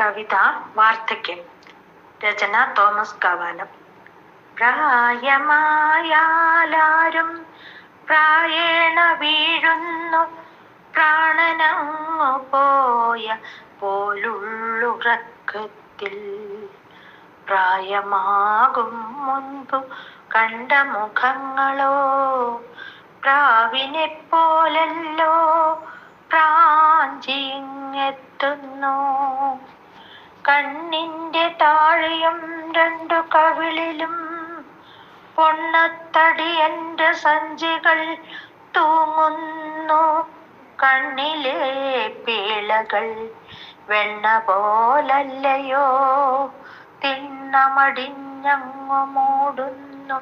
കവിത വാർദ്ധക്യം. രചന തോമസ് കവാലം. പ്രായമായാലാരും പ്രായേണ വീഴുന്നു. പ്രാണനങ്ങു പോയ പോലുള്ളുറക്കത്തിൽ പ്രായമാകും മുൻപു കണ്ട മുഖങ്ങളോ? പ്രാവിനെ പോലല്ലോ പ്രാഞ്ചിങ്ങെത്തുന്നു. കണ്ണിന്റെ താഴെയും രണ്ടു കവിളിലും പൊണ്ണത്തടി എന്റെ സഞ്ചികൾ തൂങ്ങുന്നു. കണ്ണിലെ പീളകൾ വെണ്ണ പോലല്ലയോ? തിണ്ണമടിഞ്ഞങ്ങു മൂടുന്നു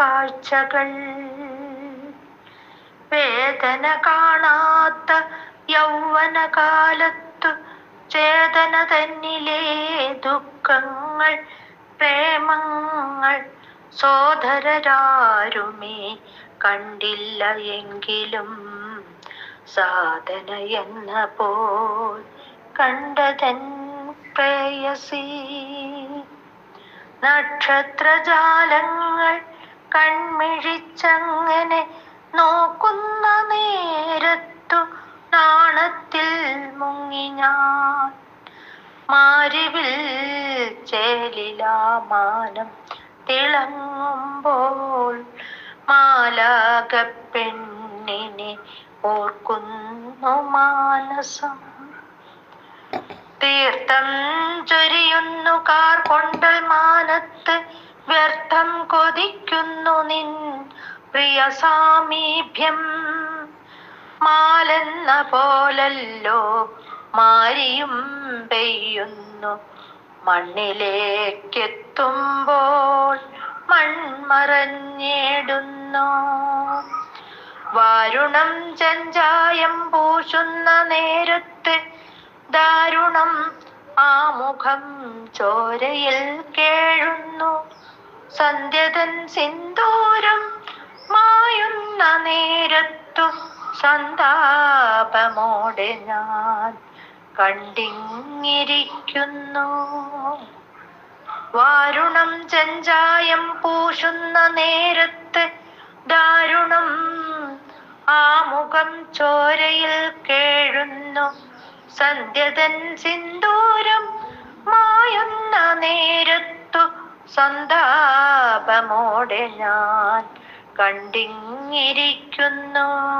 കാഴ്ചകൾ. വേദന കാണാത്ത യൗവന കാലത്തു ചേതന തന്നിലെ ദുഃഖങ്ങൾ പ്രേമങ്ങൾ സോദരരാരുമേ കണ്ടില്ല എങ്കിലും സാധന എന്ന പോൽ കണ്ടതൻ പ്രേയസി. നക്ഷത്രജാലങ്ങൾ കൺമിഴിച്ചങ്ങനെ നോക്കുന്ന ചേലിലാമാനം തിളങ്ങുമ്പോൾ മാലാക പെണ്ണിനെ ഓർക്കുന്നു മാനസം. തീർത്ഥം ചൊരിയുന്നു കാർ കൊണ്ടൽ മാനത്ത് വ്യർത്ഥം കൊതിക്കുന്നു നിൻ പ്രിയ സാമീപ്യം. മാലെന്ന പോലല്ലോ മാരിയും പെയ്യുന്നു മണ്ണിലേക്കെത്തുമ്പോൾ മൺമറഞ്ഞേടുന്നു. വാരുണം ചഞ്ചായം പൂശുന്ന നേരത്ത് ദാരുണം ആ മുഖം ചോരയിൽ കേഴുന്നു. സന്ധ്യതൻ സിന്ദൂരം മായുന്ന നേരത്തു സന്താപമോടെ ഞാൻ കണ്ടിങ്ങിരിക്കുന്നു. വാരുണം ചഞ്ചായം പൂശുന്ന നേരത്ത് ദാരുണം ആ മുഖം ചോരയിൽ കേഴുന്നു. സന്ധ്യതൻ സിന്ദൂരം മായുന്ന നേരത്തു സന്താപമോടെ ഞാൻ കണ്ടിങ്ങിരിക്കുന്നു.